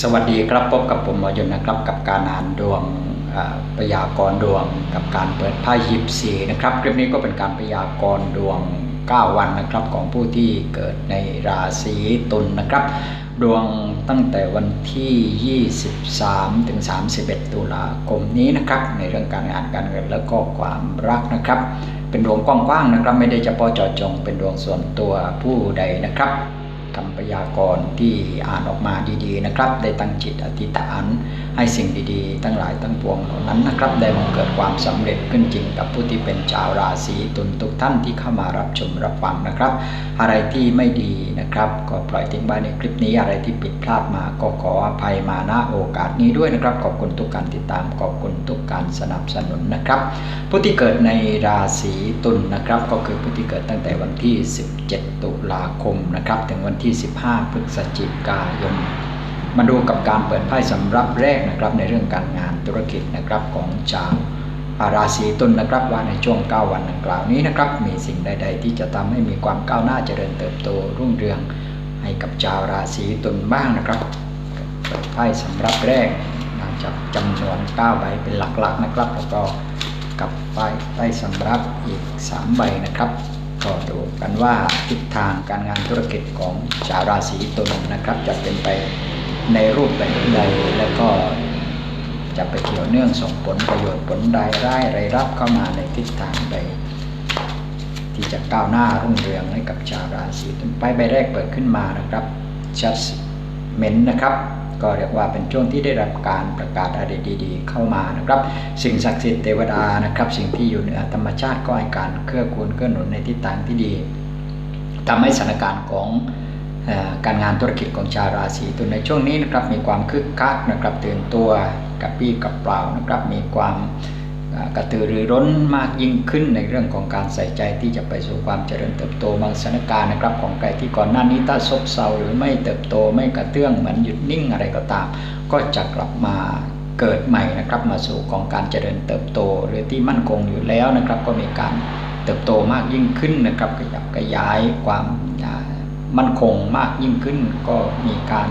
สวัสดีครับพบกับผมหมอยนนะครับกับการอ่านดวงอ่าพยากรณ์ดวงกับการเปิดไพ่ยิบสีนะครับคลิปนี้ก็เป็นการพยากรณ์ดวง 9 วันนะครับของผู้ที่เกิดในราศีตุลนะครับ ดวงตั้งแต่วันที่ 23 ถึง 31 ตุลาคมนี้นะครับ ในเรื่องการงานการเงินแล้วก็ความรักนะครับ เป็นดวงกว้างๆนะครับ ไม่ได้เฉพาะเจาะจงเป็นดวงส่วนตัวผู้ใดนะครับ คำพยากรณ์ที่อ่านออกมาดีๆนะครับ ได้ตั้งจิตอธิษฐาน ให้สิ่งดีๆ ทั้งหลายทั้งปวงเหล่านั้นนะครับ ได้บังเกิดความสำเร็จขึ้นจริงกับผู้ที่เป็นชาวราศีตุลทุกท่านที่เข้ามารับชมรับฟังนะครับ อะไรที่ไม่ดีนะครับ ก็ปล่อยทิ้งไว้ในคลิปนี้อะไรที่ผิดพลาดมาก็ขออภัยมาณโอกาสนี้ด้วยนะครับ ขอบคุณทุกการติดตามขอบคุณทุกการสนับสนุนนะครับ ผู้ที่เกิดในราศีตุลนะครับ ก็คือผู้ที่เกิดตั้งแต่วันที่ 17 ตุลาคมนะครับถึงวันที่ 15 พฤศจิกายน มาดูกับการเปิดไพ่สำหรับแรกนะครับในเรื่องการงานธุรกิจนะครับของชาวราศีตุลนะครับว่าในช่วง 9 วันดังกล่าวนี้นะครับมีสิ่งใด ๆ ที่จะทำให้มีความก้าวหน้าเจริญเติบโตรุ่งเรืองให้กับชาวราศีตุลบ้างนะครับเปิดไพ่สำหรับแรกมาจากจำนวน 9 ใบเป็นหลักๆนะครับแล้วก็กับไพ่ไพ่สำหรับอีก 3 ใบนะครับ ว่าทิศทางการงานธุรกิจของชาวราศีตุลนะครับ จะเป็นไปในรูปแบบใดแล้วก็จะไปเกี่ยวเนื่องส่งผลประโยชน์ผลใดร้ายไรายรับเข้ามาในทิศทางใดที่จะก้าวหน้ารุ่งเรืองให้กับชาวราศีตุลไปใบแรกเปิดขึ้นมานะครับ judgment นะครับ ก็เรียกว่าเป็นช่วงที่ได้รับการประกาศอะไรดี ๆ เข้ามานะครับ สิ่งศักดิ์สิทธิ์เทวดานะครับ สิ่งที่อยู่เหนือธรรมชาติก็ให้การเคลื่อนคูณเคลื่อหนุนในทิศทางที่ดี ทำให้สถานการณ์ของอการงานธุรกิจของชาวราศีตุลในช่วงนี้นะครับมีความคึกคักนะครับตื่นตัวกับปี้กับเปล่านะครับมีความกระตือรือร้นมากยิ่งขึ้นในเรื่องของการใส่ใจที่จะไปสู่ความเจริญเติบโตบางสถานการณ์นะครับของใครที่ก่อนหน้านี้ถ้าซบเซาหรือไม่เติบโตไม่กระเตื้องเหมือนหยุดนิ่งอะไรก็ตาม ก็จะกลับมาเกิดใหม่นะครับมาสู่ของการเจริญเติบโต หรือที่มั่นคงอยู่แล้วนะครับก็มีการ เติบโตมากยิ่งขึ้นนะครับขยับขยายความมั่นคงมากยิ่งขึ้น ก็มีการ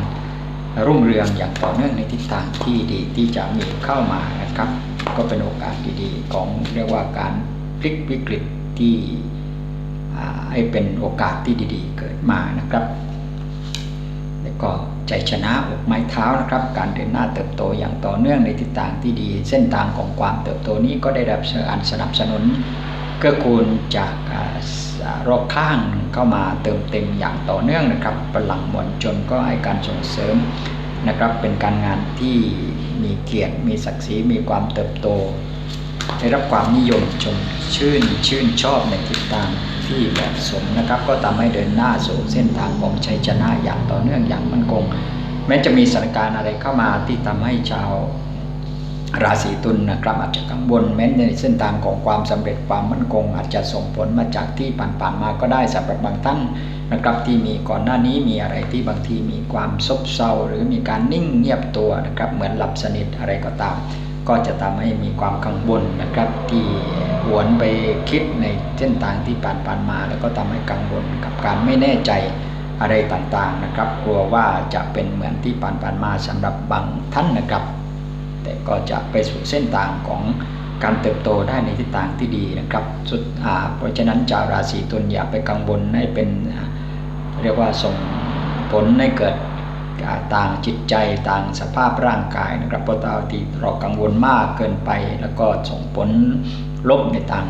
รุ่งเรืองอย่างต่อเนื่องในทิศทางที่ดีที่จะมีเข้ามานะครับ ก็เป็นโอกาสดีๆ ของเรียกว่าการพลิกวิกฤตที่ให้เป็นโอกาสที่ดีๆ เกิดมานะครับ แล้วก็ใจชนะอกไม้เท้านะครับ การเดินหน้าเติบโตอย่างต่อเนื่องในทิศทางที่ดี เส้นทางของความเติบโตนี้ก็ได้รับการสนับสนุน เกื้อกูลจากรอบข้างเข้ามาเติมเต็มอย่างต่อเนื่องนะครับพลังมวลชนก็ให้การส่งเสริมนะครับเป็นการงานที่มีเกียรติมีศักดิ์ศรีมีความเติบโต ได้รับความนิยมชมชื่นชื่นชอบในทิศทางที่เหมาะสมนะครับ ก็ทำให้เดินหน้าสู่เส้นทางของชัยชนะอย่างต่อเนื่องอย่างมั่นคง แม้จะมีสถานการณ์อะไรเข้ามาที่ทำให้ชาว ราศีตุลนะครับอาจจะกังวลแม้ในเส้นทางของความสำเร็จความมั่นคง อาจจะส่งผลมาจากที่ผ่านๆมาก็ได้สำหรับบางท่านนะครับที่มีก่อนหน้านี้มีอะไรที่บางทีมีความซบเซาหรือมีการนิ่งเงียบตัวนะครับเหมือนหลับสนิทอะไรก็ตาม ก็จะทำให้มีความกังวลนะครับที่หวนไปคิดในเส้นทางที่ผ่านๆมา แล้วก็ทำให้กังวลกับการไม่แน่ใจอะไรต่างๆนะครับ กลัวว่าจะเป็นเหมือนที่ผ่านๆมาสำหรับบางท่านนะครับ ก็จะไปสู่เส้นทางของการเติบโตได้ในทิศทางที่ดีนะครับสุดอ่าเพราะฉะนั้นชาวราศีตุลอย่าไปกังวลให้เป็นเรียกว่าส่งผลให้เกิดต่างจิตใจต่างสภาพร่างกายนะครับเพราะบาที่เรากังวลมากเกินไป แล้วก็ส่งผล ลบในทาง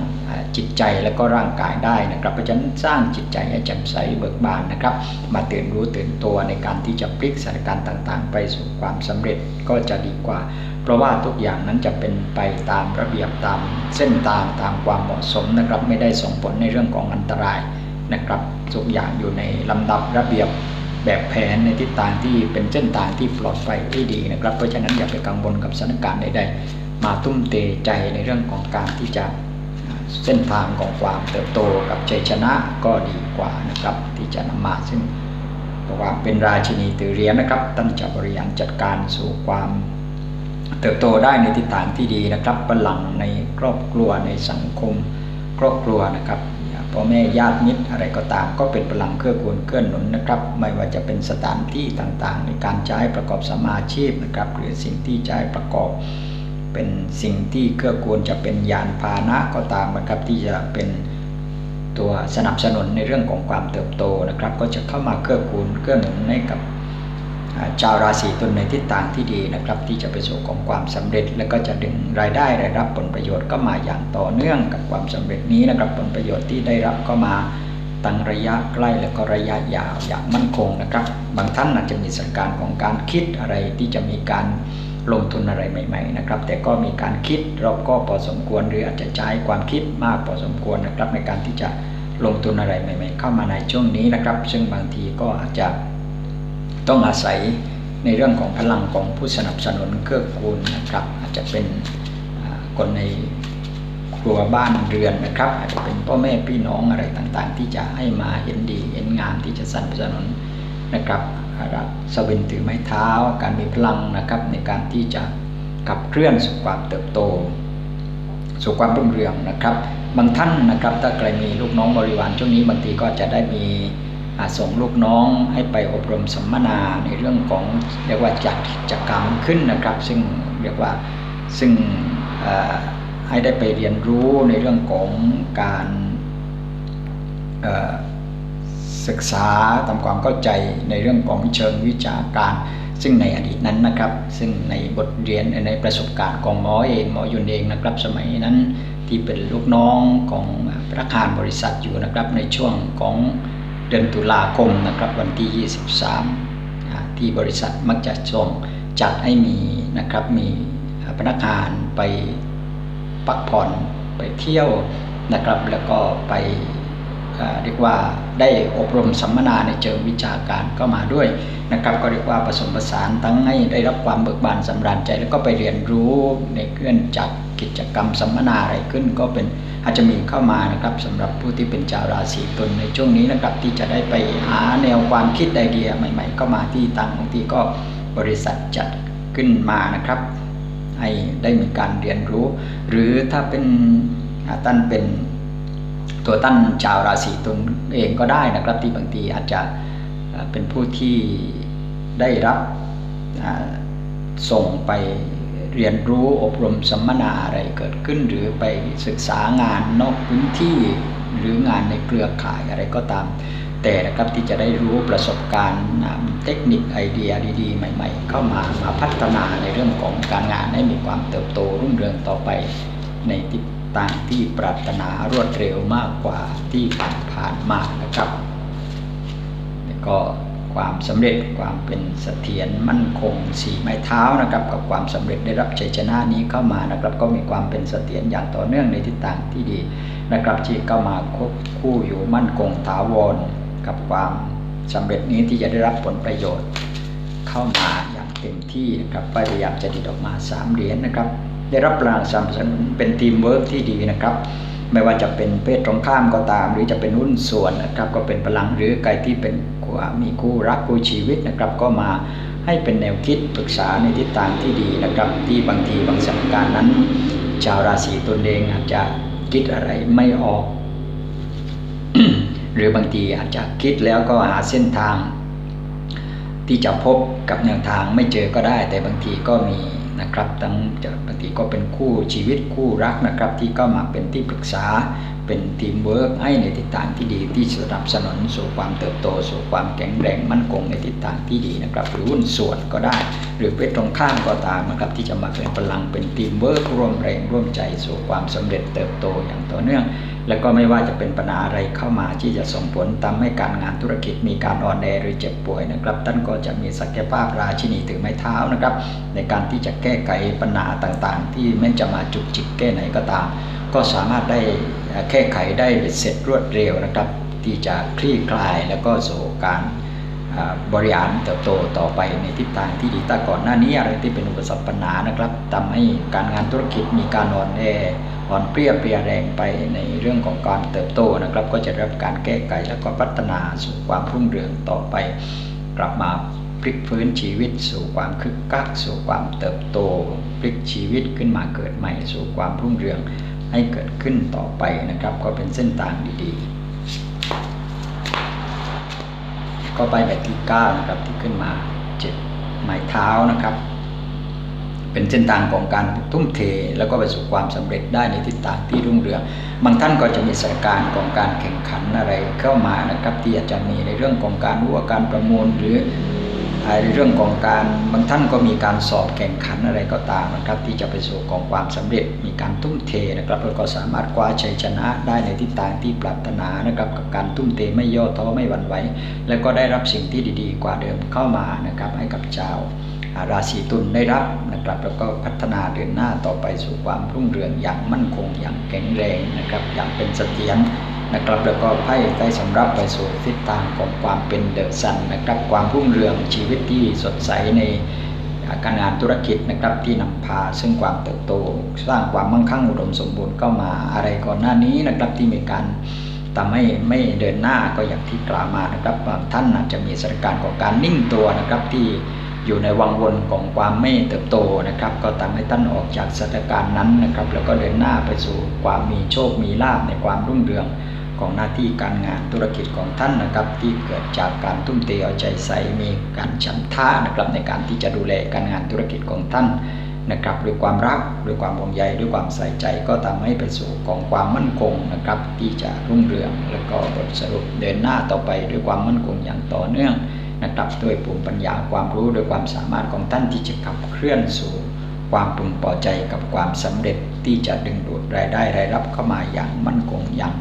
จิตใจและก็ร่างกายได้นะครับเพราะฉะนั้นสร้างจิตใจให้แจ่มใสเบิกบานนะครับ มาตื่นรู้ตื่นตัวในการที่จะพลิกสถานการณ์ต่างๆ ไปสู่ความสำเร็จก็จะดีกว่า เพราะว่าทุกอย่างนั้นจะเป็นไปตามระเบียบตามเส้นทางตามความเหมาะสมนะครับ ไม่ได้ส่งผลในเรื่องของอันตรายนะครับทุกอย่างอยู่ในลำดับระเบียบแบบแผนในทิศทางที่เป็นเส้นทางที่ปลอดภัยที่ดีนะครับ เพราะฉะนั้นอย่าไปกังวลกับสถานการณ์ใดๆ มาตุ้มเตใจในเรื่องของการที่จะเส้นทางของความเติบโตกับชัยชนะก็ดีกว่านะครับ ที่จะนำมาซึ่งความเป็นราชินีตือเหรียญนะครับท่านจะบริหารจัดการสู่ความเติบโตได้ในทิศทางที่ดีนะครับพลังในครอบครัวในสังคม ครอบครัวนะครับพ่อแม่ญาติมิตรอะไรก็ตาม ก็เป็นพลังเครื่อกูลเกื้อหนุนนะครับ ไม่ว่าจะเป็นสถานที่ต่างๆ ในการใช้ประกอบสมมาชีพนะครับ หรือสิ่งที่ใช้ประกอบ เป็นสิ่งที่เกื้อกูลจะเป็นยานพาหนะก็ตามนะครับ ที่จะเป็นตัวสนับสนุนในเรื่องของความเติบโตนะครับ ก็จะเข้ามาเกื้อกูลเกื้อหนุนให้กับชาวราศีตุลในทิศทางที่ดีนะครับ ที่จะไปสู่ของความสำเร็จ และก็จะดึงรายได้รายรับผลประโยชน์ก็มาอย่างต่อเนื่องกับความสำเร็จนี้นะครับ ผลประโยชน์ที่ได้รับก็มาตั้งระยะใกล้และก็ระยะยาวอย่างมั่นคงนะครับ บางท่านอาจจะมีสถานการของการคิดอะไรที่จะมีการ ลงทุนอะไรใหม่ๆนะครับ แต่ก็มีการคิดรอบก็พอสมควร หรืออาจจะใช้ความคิดมากพอสมควรนะครับ ในการที่จะลงทุนอะไรใหม่ ๆ เข้ามาในช่วงนี้นะครับ ซึ่งบางทีก็อาจจะต้องอาศัยในเรื่องของพลังของผู้สนับสนุนเกื้อกูลนะครับ อาจจะเป็นคนในครัวบ้านเรือนนะครับ อาจจะเป็นพ่อแม่พี่น้องอะไรต่างๆ ที่จะให้มาเห็นดีเห็นงามที่จะสนับสนุนนะครับ สวินถือไม้เท้า การมีพลังนะครับในการที่จะขับเคลื่อนสู่ความเติบโต สู่ความรุ่งเรืองนะครับ บางท่านนะครับถ้าใครมีลูกน้องบริวารช่วงนี้บางทีก็จะได้มีส่งลูกน้องให้ไปอบรมสัมมนาในเรื่องของเรียกว่าจัดกิจกรรมขึ้นนะครับ ซึ่งเรียกว่าซึ่งให้ได้ไปเรียนรู้ในเรื่องของการ ศึกษาทำความเข้าใจในเรื่องของเชิงวิชาการ ซึ่งในอดีตนั้นนะครับ ซึ่งในบทเรียนในประสบการณ์ของหมอเองหมอยุนเองนะครับ สมัยนั้นที่เป็นลูกน้องของพนักงานบริษัทอยู่นะครับ ในช่วงของเดือนตุลาคมนะครับ วันที่ 23 ที่บริษัทมักจะส่งจัดให้มีนะครับมีพนักงานไปพักผ่อนไปเที่ยวนะครับ แล้วก็ไป เรียกว่าได้อบรมสัมมนาในเชิงวิชาการก็มาด้วยนะครับก็เรียกว่าผสมผสานทั้งให้ได้รับความเบิกบานสำราญใจ แล้วก็ไปเรียนรู้ในเคลื่อนจัดกิจกรรมสัมมนาอะไรขึ้น ก็เป็นอาจจะมีเข้ามานะครับสำหรับผู้ที่เป็นชาวราศีตุลในช่วงนี้นะครับที่จะได้ไปหาแนวความคิดไอเดียใหม่ๆเข้ามาที่ต่างบางทีก็บริษัทจัดขึ้นมานะครับ ให้ได้มีการเรียนรู้ หรือถ้าเป็นท่านเป็น ตัวตั้นชาวราศีตุลเองก็ได้นะครับ ที่บางทีอาจจะเป็นผู้ที่ได้รับส่งไปเรียนรู้อบรมสัมมนาอะไรเกิดขึ้น หรือไปศึกษางานนอกพื้นที่หรืองานในเครือข่ายอะไรก็ตาม แต่นะครับที่จะได้รู้ประสบการณ์เทคนิคไอเดียดีๆ ใหม่ ๆ เข้ามามาพัฒนาในเรื่องของการงานให้มีความเติบโตรุ่งเรืองต่อไปในทิศ ทางที่ปรารถนารวดเร็วมากกว่าที่ผ่านๆมานะครับแล้วก็ความสำเร็จความเป็นเสถียรมั่นคงสี่ไม้เท้านะครับกับความสำเร็จได้รับชัยชนะนี้เข้ามานะครับ ก็มีความเป็นเสถียรอย่างต่อเนื่องในทิศทางที่ดีนะครับที่เข้ามาควบคู่อยู่มั่นคงถาวรกับความสำเร็จนี้ที่จะได้รับผลประโยชน์ เข้ามาอย่างเต็มที่นะครับพยายามจะดิดออกมา3เหรียญนะครับ ได้รับพลังสนับสนุนเป็นทีมเวิร์กที่ดีนะครับ ไม่ว่าจะเป็นเพศตรงข้ามก็ตาม หรือจะเป็นหุ้นส่วนนะครับ ก็เป็นพลังหรือใครที่เป็นมีคู่รักคู่ชีวิตนะครับ ก็มาให้เป็นแนวคิดปรึกษาในทิศทางที่ดีนะครับ ที่บางทีบางสถานการณ์นั้น ชาวราศีตุลเองอาจจะคิดอะไรไม่ออก หรือบางทีอาจจะคิดแล้วก็หาเส้นทาง ที่จะพบกับแนวทางไม่เจอก็ได้ แต่บางทีก็มี นะครับ ทั้งบางทีก็เป็นคู่ชีวิตคู่รักนะครับ ที่ก็มาเป็นที่ปรึกษา เป็นทีมเวิร์กให้ในทิศทางที่ดีที่สนับสนุนสู่ความเติบโต สู่ความแข็งแรงมั่นคงในทิศทางที่ดีนะครับ หรือหุ้นส่วนก็ได้ หรือเป็นตรงข้ามก็ตามนะครับที่จะมาเป็นพลังเป็นทีมเวิร์กร่วมแรงร่วมใจสู่ความสำเร็จเติบโตอย่างต่อเนื่อง แล้วก็ไม่ว่าจะเป็นปัญหาอะไรเข้ามาที่จะส่งผลทำให้การงานธุรกิจมีการอ่อนแอหรือเจ็บป่วยนะครับท่านก็จะมีศักยภาพราชินีถือไม้เท้านะครับ ในการที่จะแก้ไขปัญหาต่างๆ ที่แม้จะมาจุกจิกแก้ไหนก็ตาม ก็สามารถได้แก้ไขได้เสร็จรวดเร็วนะครับ ที่จะคลี่คลายแล้วก็สู่การบริหารเติบโตต่อไปในทิศทางที่ดีแต่ก่อนหน้านี้อะไรที่เป็นอุปสรรคปัญหานะครับทำให้การงานธุรกิจมีการอ่อนแออ่อนเปรี้ยเปรียแรงไปในเรื่องของการเติบโตนะครับ ก็จะรับการแก้ไขแล้วก็พัฒนาสู่ความรุ่งเรืองต่อไป กลับมาพลิกฟื้นชีวิตสู่ความคึกคักสู่ความเติบโต พลิกชีวิตขึ้นมาเกิดใหม่สู่ความรุ่งเรือง ให้เกิดขึ้นต่อไปนะครับ ก็เป็นเส้นทางดีๆ ก็ไปแบบที่9นะครับที่ขึ้นมา7หมายเท้านะครับ เป็นเส้นทางของการทุ่มเทแล้วก็ไปสู่ความสำเร็จได้ในทิศทางที่รุ่งเรืองบางท่านก็จะมีสถานการณ์ของการแข่งขันอะไรเข้ามานะครับ ที่อาจจะมีในเรื่องของการรั่วการประมูลหรือในเรื่องของการบางท่านก็มีการสอบแข่งขันอะไรก็ตามนะครับ ที่จะไปสู่ของความสำเร็จ การทุ่มเทนะครับแล้วก็สามารถคว้าชัยชนะได้ในทิศทางที่ปรารถนานะครับกับการทุ่มเทไม่ย่อท้อไม่หวั่นไหวแล้วก็ได้รับสิ่งที่ดีๆ กว่าเดิมเข้ามานะครับให้กับชาวราศีตุลได้รับนะครับแล้วก็พัฒนาเดินหน้าต่อไปสู่ความรุ่งเรืองอย่างมั่นคงอย่างแข็งแรงนะครับอย่างเป็นเสถียรนะครับแล้วก็ไพ่ได้สำรับไปสู่ทิศทางของความเป็นเดอะซันนะครับความรุ่งเรืองชีวิตที่สดใสใน การงานธุรกิจนะครับที่นำพาซึ่งความเติบโต สร้างความมั่งคั่งอุดมสมบูรณ์เข้ามาอะไรก่อนหน้านี้นะครับที่มีการทำให้ไม่เดินหน้าก็อย่างที่กล่าวมานะครับบางท่านอาจจะมีสถานการณ์ของการนิ่งตัวนะครับที่อยู่ในวังวนของความไม่เติบโตนะครับ ก็ทำให้ท่านออกจากสถานการณ์นั้นนะครับ แล้วก็เดินหน้าไปสู่ความมีโชคมีลาภในความรุ่งเรือง ของหน้าที่การงานธุรกิจของท่านนะครับ ที่เกิดจากการทุ่มเทเอาใจใส่มีการฉันทะนะครับในการที่จะดูแลการงานธุรกิจของท่านนะครับด้วยความรักด้วยความห่วงใยด้วยความใส่ใจก็ทำให้ไปสู่ของความมั่นคงนะครับ ที่จะรุ่งเรืองแล้วก็บทสรุปเดินหน้าต่อไปด้วยความมั่นคงอย่างต่อเนื่องนะครับด้วยภูมิปัญญาความรู้ด้วยความสามารถของท่านที่จะขับเคลื่อนสู่ความพึงพอใจกับความสำเร็จที่จะดึงดูดรายได้รายรับเข้ามาอย่างมั่นคงอย่าง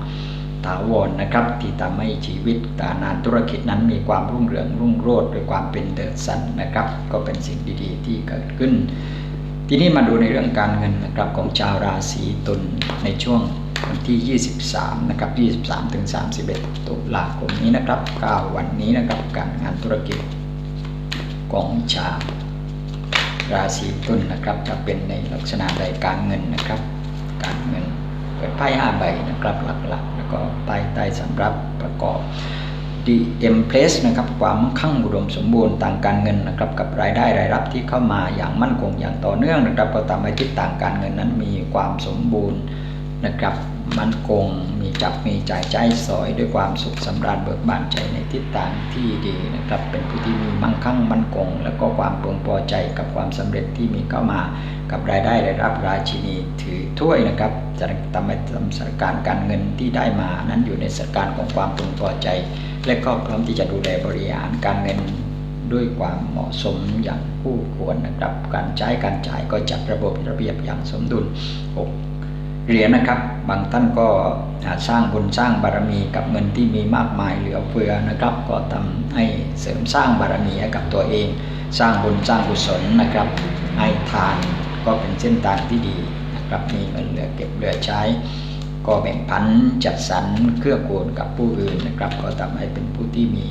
ถาวรนะครับ ที่ทำให้ชีวิตการงานธุรกิจนั้นมีความรุ่งเรืองรุ่งโรจน์ด้วยความเป็นเดอะซันนะครับ ก็เป็นสิ่งดีๆ ที่เกิดขึ้น ทีนี้มาดูในเรื่องการเงินนะครับของชาวราศีตุลในช่วงวันที่ 23 นะครับ 23 ถึง 31 ตุลาคมนี้นะครับ9วันนี้นะครับการงานธุรกิจของชาวราศีตุลนะครับจะเป็นในลักษณะใดการเงินนะครับ การเงิน เปิดไพ่5ใบนะครับหลักๆ แล้วก็ใต้ใต้สำรับประกอบดีเอ็มเพลสนะครับความมั่งคั่งอุดมสมบูรณ์ต่างการเงินนะครับกับรายได้รายรับที่เข้ามาอย่างมั่นคงอย่างต่อเนื่องนะครับก็ทำให้ทิศทางการเงินนั้นมีความสมบูรณ์นะครับมั่นคงมีจับมีจ่ายใจสอยด้วยความสุขสำราญเบิกบานใจในทิศทางที่ดีนะครับเป็นผู้ที่มีมั่งคั่งมั่นคง แล้วก็ความพึงพอใจกับความสำเร็จที่มีเข้ามา กับรายได้รายรับราชินีถือถ้วยนะครับจะทำให้สถานการณ์การเงินที่ได้มานั้นอยู่ในสถานการณ์ของความพึงพอใจ และก็พร้อมที่จะดูแลบริหารการเงินด้วยความเหมาะสมอย่างคู่ควรนะครับการใช้การจ่ายก็จัดระบบระเบียบอย่างสมดุล6เหรียญนะครับ บางท่านก็สร้างบุญสร้างบารมีกับเงินที่มีมากมายเหลือเฟือนะครับ ก็ทำให้เสริมสร้างบารมีให้กับตัวเอง สร้างบุญสร้างกุศลนะครับให้ทาน ก็เป็นเส้นทางที่ดีนะครับมีเงินเหลือเก็บเหลือใช้ ก็แบ่งพันจัดสรรเครื่องกูลกับผู้อื่นนะครับ ก็ทำให้เป็นผู้ที่มี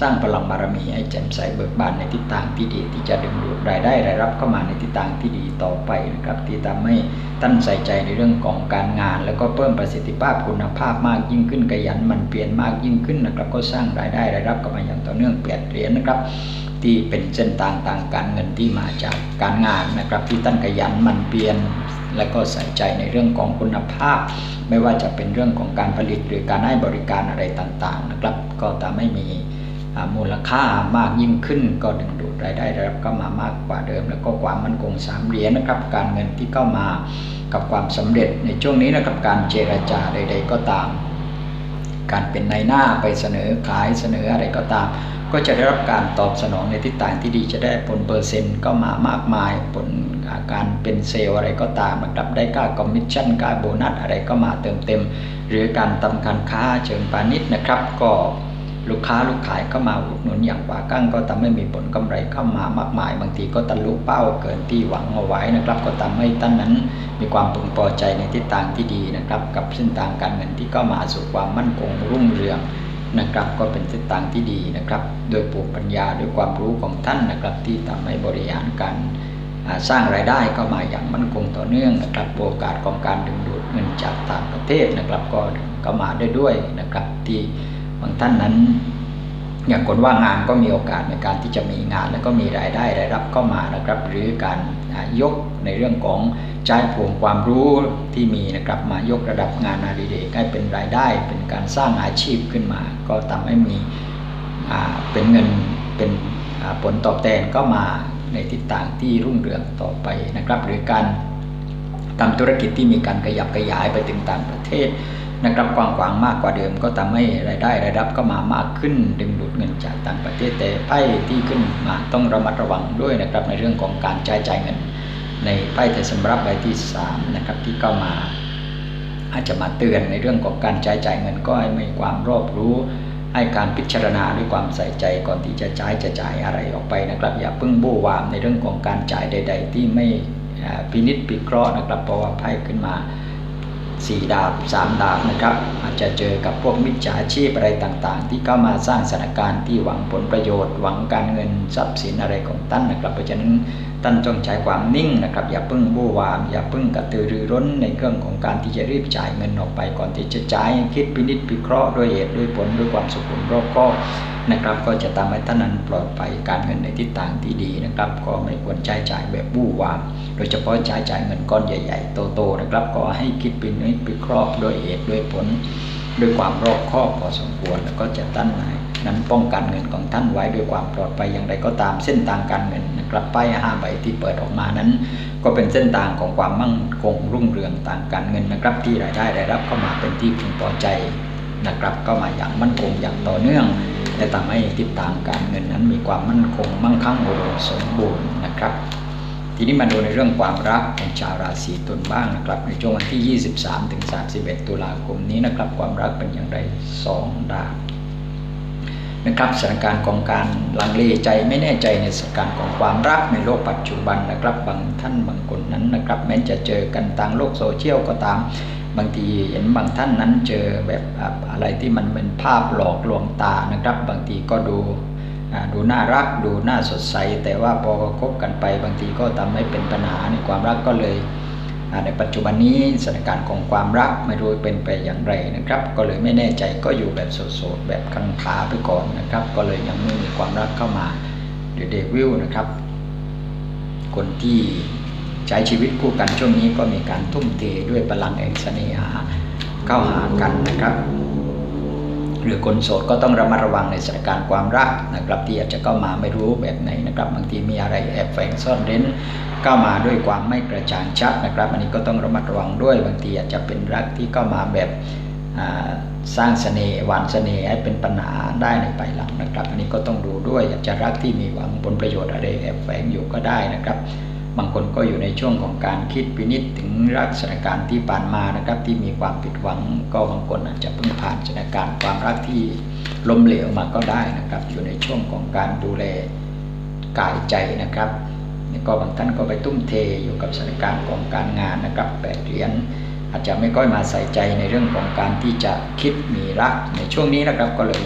สร้างพลังบารมีให้แจ่มใสเบิกบานในทิศทางที่ดี ที่จะดึงดูดรายได้รายรับเข้ามาในทิศทางที่ดีต่อไปนะครับ ที่ทำให้ท่านใส่ใจในเรื่องของการงาน แล้วก็เพิ่มประสิทธิภาพคุณภาพมากยิ่งขึ้นขยันมันเปลี่ยนมากยิ่งขึ้นนะครับ ก็สร้างรายได้รายรับเข้ามาอย่างต่อเนื่องเปลี่ยนเรียญนะครับ ที่เป็นเส้นทางทางการเงินที่มาจากการงานนะครับ ที่ท่านขยันมันเปลี่ยน และก็ใส่ใจในเรื่องของคุณภาพ ไม่ว่าจะเป็นเรื่องของการผลิตหรือการให้บริการอะไรต่างๆนะครับ ก็ทำให้มีมูลค่ามากยิ่งขึ้น ก็ดึงดูดรายได้รับเข้ามามากกว่าเดิม แล้วก็ความมั่นคงสามเหรียญนะครับ การเงินที่เข้ามากับความสำเร็จในช่วงนี้นะครับการเจรจาใด ๆ ก็ตาม การเป็นนายหน้าไปเสนอขายเสนออะไรก็ตาม ก็จะได้รับการตอบสนองในทิศทางที่ดีจะได้ผลเปอร์เซ็นต์ก็มามากมาย ผลาการเป็นเซลล์อะไรก็ตามนะครับได้ค่าคอมมิชชั่นค่าโบนัสอะไรก็มาเติมเต็ม หรือการทำการค้าเชิงพาณิชย์นะครับ ก็ลูกค้าลูกขายเข้ามาอุดหนุนอย่างกว่ากั้งก็ทำให้มีผลกำไรเข้ามามากมาย บางทีก็ทะลุเป้าเกินที่หวังเอาไว้นะครับ ก็ทำให้ท่านนั้นมีความพึงพอใจในทิศทางที่ดีนะครับ กับเส้นทางการเงินที่เข้ามาสู่ความมั่นคงรุ่งเรือง นะครับ ก็เป็นเส้นทางที่ดีนะครับ โดยภูกปัญญาด้วยความรู้ของท่านนะครับ ที่ทำให้บริหารการสร้างรายได้ก็มาอย่างมั่นคงต่อเนื่องนะครับ โอกาสของการดึงดูดเงินจากต่างประเทศนะครับ ก็ก็มาได้ด้วยนะครับที่บางท่านนั้น อย่างคนว่างงานก็มีโอกาสในการที่จะมีงาน แล้วก็มีรายได้รายรับเข้ามานะครับ หรือการยกในเรื่องของใช้ภูมิความรู้ที่มีนะครับมายกระดับงานอาดิเรกให้เป็นรายได้ เป็นการสร้างอาชีพขึ้นมา ก็ทำให้มีเป็นเงินเป็นผลตอบแทนก็มาในทิศทางที่รุ่งเรืองต่อไปนะครับ หรือการทำธุรกิจที่มีการขยับขยายไปถึงต่างประเทศ นะครับกว้างขวางมากกว่าเดิม ก็ทำให้รายได้รายรับก็มามากขึ้น ดึงดูดเงินจากต่างประเทศแต่ไพ่ที่ขึ้นมาต้องระมัดระวังด้วยนะครับในเรื่องของการใช้จ่ายเงิน ในไพ่ไทยสำรับใบที่3นะครับที่เข้ามา อาจจะมาเตือนในเรื่องของการใช้จ่ายเงินก็ให้มีความรอบรู้ให้การพิจารณาด้วยความใส่ใจก่อนที่จะใช้จะจ่ายอะไรออกไปนะครับ อย่าเพิ่งบู้วามในเรื่องของการจ่ายใด ๆ ที่ไม่พินิจพิเคราะห์นะครับ เพราะว่าไพ่ขึ้นมา สี่ดาบสามดาบนะครับอาจจะเจอกับพวกมิจฉาชีพอะไรต่างๆ ที่เข้ามาสร้างสถานการณ์ที่หวังผลประโยชน์ หวังการเงินทรัพย์สินอะไรของท่านนะครับ เพราะฉะนั้น ท่านจงใช้ความนิ่งนะครับ อย่าพิ่งบู้วาม อย่าพิ่งกระตือรือร้นในเรื่องของการที่จะรีบจ่ายเงินออกไปก่อนที่จะจ่ายคิดพินิจพิเคราะห์ด้วยเหตุด้วยผลด้วยความสุขุมรอบคอบนะครับ ก็จะทำให้ท่านนั้นปลอดภัยการเงินในทิศทางที่ดีนะครับ ก็ไม่ควรใช้จ่ายแบบบู้วาม โดยเฉพาะใช้จ่ายเงินก้อนใหญ่ ๆ โตๆนะครับ ก็ให้คิดพินิจพิเคราะห์ด้วยเหตุด้วยผล ด้วยความรอบคอบพอสมควรแล้วก็จะตั้นนั้นป้องกันเงินของท่านไว้ด้วยความปลอดภัยอย่างไรก็ตามเส้นทางการเงินนะครับป้ายห้าใบที่เปิดออกมานั้น ก็เป็นเส้นทางของความมั่งคงรุ่งเรืองต่างการเงินนะครับที่รายได้ได้รับเข้ามาเป็นที่พึงพอใจนะครับก็มาอย่างมั่นคงอย่างต่อเนื่องและทำให้ทิศทางการเงินนั้นมีความมั่นคงมั่งคั่งอุดมสมบูรณ์นะครับ ทีนี้มาดูในเรื่องความรักของชาวราศีตุลบ้างนะครับ ในช่วงวันที่ 23ถึง31 ตุลาคมนี้นะครับ ความรักเป็นอย่างไร2ดาบนะครับสถานการณ์ของการลังเลใจไม่แน่ใจในสถานการณ์ของความรักในโลกปัจจุบันนะครับ บางท่านบางคนนั้นนะครับ แม้จะเจอกันทางโลกโซเชียลก็ตาม บางทีเห็นบางท่านนั้นเจอแบบอะไรที่มันเป็นภาพหลอกลวงตานะครับ บางทีก็ดู ดูน่ารักดูน่าสดใส แต่ว่าพอคบกันไปบางทีก็ทำให้เป็นปัญหาในความรักก็เลยในปัจจุบันนี้สถานการณ์ของความรักไม่รู้เป็นไปอย่างไรนะครับ ก็เลยไม่แน่ใจก็อยู่แบบโสดๆแบบกังขาไปก่อนนะครับ ก็เลยยังไม่มีความรักเข้ามาเดเดวิลนะครับ คนที่ใช้ชีวิตคู่กันช่วงนี้ก็มีการทุ่มเทด้วยพลังแห่งเสน่หาเข้าหากันนะครับ หรือคนโสดก็ต้องระมัดระวังในสถานการณ์ความรักนะครับ ที่อาจจะเข้ามาไม่รู้แบบไหนนะครับบางทีมีอะไรแอบแฝงซ่อนเร้นเข้ามาด้วยความไม่กระจ่างชัดนะครับ อันนี้ก็ต้องระมัดระวังด้วยบางทีอาจจะเป็นรักที่เข้ามาแบบสร้างเสน่ห์หวานเสน่ห์ให้เป็นปัญหาได้ในภายหลังนะครับ อันนี้ก็ต้องดูด้วยอยากจะรักที่มีหวังผลประโยชน์อะไรแอบแฝงอยู่ก็ได้นะครับ บางคนก็อยู่ในช่วงของการคิดพินิจถึงรักสถานการณ์ที่ผ่านมานะครับ ที่มีความผิดหวังก็บางคนอาจจะเพิ่งผ่านสถานการณ์ความรักที่ล้มเหลวมาก็ได้นะครับ อยู่ในช่วงของการดูแลกายใจนะครับก็บางท่านก็ไปตุ้มเทอยู่กับสถานการณ์ของการงานนะครับแปดเหรียญอาจจะไม่ค่อยมาใส่ใจในเรื่องของการที่จะคิดมีรักในช่วงนี้นะครับก็เลย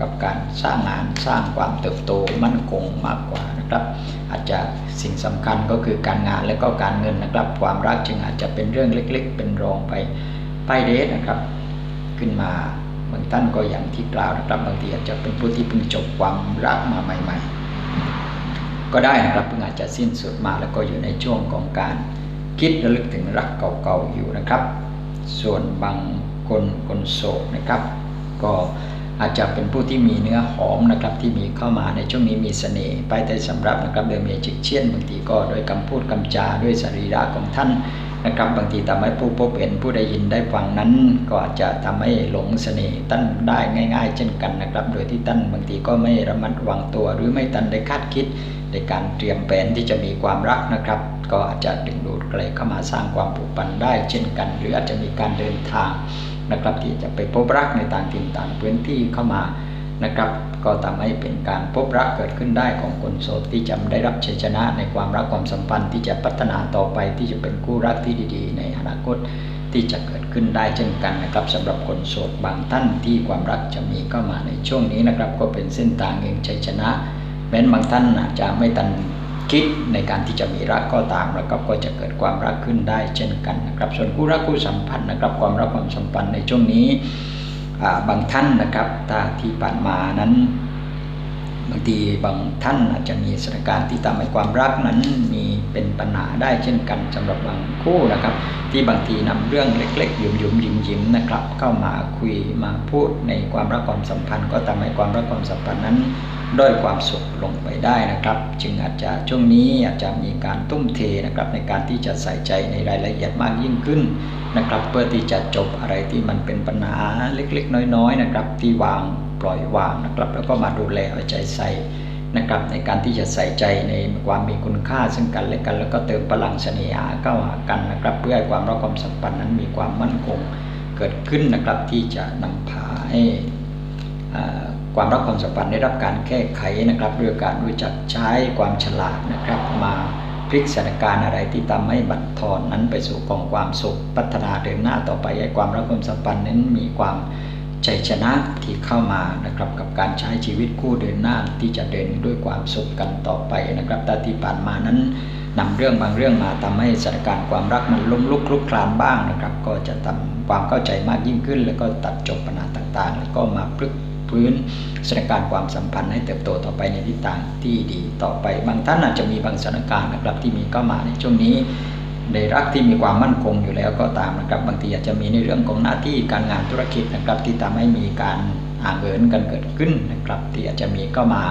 กับการสร้างงานสร้างความเติบโตมั่นคงมากกว่านะครับ อาจจะสิ่งสำคัญก็คือการงานและก็การเงินนะครับ ความรักจึงอาจจะเป็นเรื่องเล็ก ๆ เป็นรองไปป้เดสนะครับ ขึ้นมาบางท่านก็อย่างที่กล่าวนะครับบางทีอาจจะเป็นผู้ที่เพิ่งจบความรักมาใหม่ ๆ ก็ได้นะครับเพิ่งอาจจะสิ้นสุดมาแล้วก็อยู่ในช่วงของการคิดระลึกถึงรักเก่าๆอยู่นะครับ ส่วนบางคนคนโสดนะครับ ก็ อาจจะเป็นผู้ที่มีเนื้อหอมนะครับที่มีเข้ามาในช่วงนี้มีเสน่ห์ไปแต่สำหรับนะครับเดิมมีจิกเชี่ยนบางทีก็ด้วยคำพูดคำจาด้วยสรีระของท่านนะครับบางทีทำให้ผู้พบเห็นผู้ได้ยินได้ฟังนั้น ก็อาจจะทำให้หลงเสน่ห์ท่านได้ง่าย ๆ เช่นกันนะครับ โดยที่ท่านบางทีก็ไม่ระมัดระวังตัวหรือไม่ทันได้คาดคิด ในการเตรียมแผนที่จะมีความรักนะครับ ก็อาจจะดึงดูดใครเข้ามาสร้างความผูกพันได้เช่นกัน หรืออาจจะมีการเดินทาง นะครับ ที่จะไปพบรักในต่างถิ่นต่างพื้นที่เข้ามานะครับ ก็ทำให้เป็นการพบรักเกิดขึ้นได้ของคนโสดที่จะได้รับชัยชนะในความรักความสัมพันธ์ที่จะพัฒนาต่อไปที่จะเป็นคู่รักที่ดี ๆ ในอนาคตที่จะเกิดขึ้นได้เช่นกันนะครับสำหรับคนโสดบางท่านที่ความรักจะมีเข้ามาในช่วงนี้นะครับ ก็เป็นเส้นทางแห่งชัยชนะแม้นบางท่านอาจจะไม่ตัน คิดในการที่จะมีรักก็ตามแล้วก็จะเกิดความรักขึ้นได้เช่นกันนะครับ ส่วนคู่รักคู่สัมพันธ์นะครับ ความรักความสัมพันธ์ในช่วงนี้บางท่านนะครับถ้าที่ผ่านมานั้นบางทีบางท่านอาจจะมีสถานการณ์ที่ทำให้ความรักนั้นมีเป็นปัญหาได้เช่นกันสำหรับบางคู่นะครับ ที่บางทีนำเรื่องเล็กๆ หยุ่มๆยิ้มนะครับ เข้ามาคุยมาพูดในความรักความสัมพันธ์ ก็ทำให้ความรักความสัมพันธ์นั้น ด้อยความสุขลงไปได้นะครับ จึงอาจจะช่วงนี้อาจจะมีการตุ้มเทนะครับในการที่จะใส่ใจในรายละเอียดมากยิ่งขึ้นนะครับ เพื่อที่จะจบอะไรที่มันเป็นปัญหาเล็กๆ น้อยๆนะครับที่วางปล่อยวางนะครับ แล้วก็มาดูแลเอาใจใส่นะครับในการที่จะใส่ใจในความมีคุณค่าซึ่งกันและกัน แล้วก็เติมพลังเสน่หาเข้าหากันนะครับ เพื่อให้ความรักความสัมพันธ์นั้นมีความมั่นคงเกิดขึ้นนะครับที่จะนำพาให้อ่า ความรักความสัมพันธ์ได้รับการแก้ไขนะครับด้วยการรู้จักใช้ความฉลาดนะครับ มาพลิกสถานการณ์อะไรที่ทำให้บัตรทอนนั้นไปสู่กองความสุขพัฒนาเดินหน้าต่อไปให้ความรักความสัมพันธ์นั้นมีความชัยชนะที่เข้ามานะครับกับการใช้ชีวิตคู่เดินหน้าที่จะเดินด้วยความสุขกันต่อไปนะครับแต่ที่ผ่านมานั้นนำเรื่องบางเรื่องมาทำให้สถานการณ์ความรักมันล้มลุกคลุกคลานบ้างนะครับ ก็จะทำความเข้าใจมากยิ่งขึ้น แล้วก็ตัดจบปัญหาต่างๆ แล้วก็มาพลึก พื้นสถานการณ์ความสัมพันธ์ให้เติบโตต่อไปในทิศทางที่ดีต่อไป บางท่านอาจจะมีบางสถานการณ์นะครับที่มีเข้ามาในช่วงนี้ในรักที่มีความมั่นคงอยู่แล้วก็ตามนะครับ บางทีอาจจะมีในเรื่องของหน้าที่การงานธุรกิจนะครับ ที่ทำให้มีการห่างเหินกันเกิดขึ้นนะครับ ที่อาจจะมีเข้ามา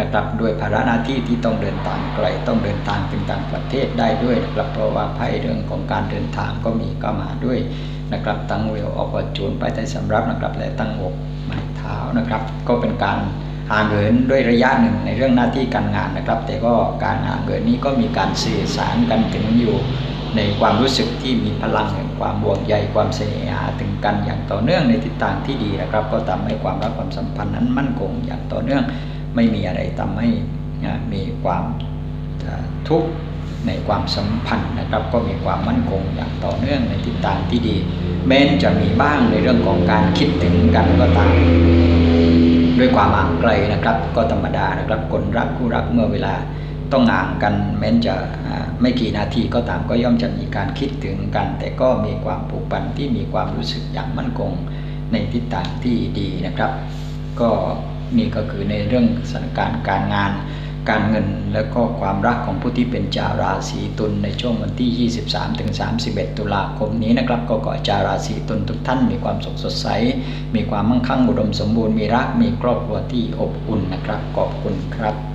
นะครับด้วยภาระหน้าที่ที่ต้องเดินทางไกลต้องเดินทางถึงต่างประเทศได้ด้วยนะครับเพราะว่าไพ่เรื่องของการเดินทางก็มีเข้ามาด้วยนะครับตั้งเวลออกประจูนไปได้สำรับนะครับและตั้งอกไม้เท้านะครับ ก็เป็นการห่างเหินด้วยระยะหนึ่งในเรื่องหน้าที่การงานนะครับ แต่ก็การห่างเหินนี้ก็มีการสื่อสารกันถึงอยู่ในความรู้สึกที่มีพลังแห่งความห่วงใยความเสน่หาถึงกันอย่างต่อเนื่องในทิศทางที่ดีนะครับ ก็ทำให้ความรักความสัมพันธ์นั้นมั่นคงอย่างต่อเนื่อง ไม่มีอะไรทำให้มีความทุกข์ ในความสัมพันธ์นะครับ ก็มีความมั่นคงอย่างต่อเนื่องในทิศทางที่ดี แม้นจะมีบ้างในเรื่องของการคิดถึงกันก็ตามด้วยความห่างไกลนะครับ ก็ธรรมดานะครับคนรักคู่รักเมื่อเวลาต้องห่างกันแม้นจะไม่กี่นาทีก็ตามก็ย่อมจะมีการคิดถึงกัน แต่ก็มีความผูกพันที่มีความรู้สึกอย่างมั่นคงในทิศทางที่ดีนะครับ ก็นี่ก็คือในเรื่องสถานการณ์การงาน การเงินและก็ความรักของผู้ที่เป็นชาวราศีตุลในช่วงวันที่ 23ถึง31 ตุลาคมนี้นะครับก็ขอชาวราศีตุลทุกท่านมีความสุขสดใส มีความมั่งคั่งอุดมสมบูรณ์มีรักมีครอบครัวที่อบอุ่นนะครับขอบคุณครับ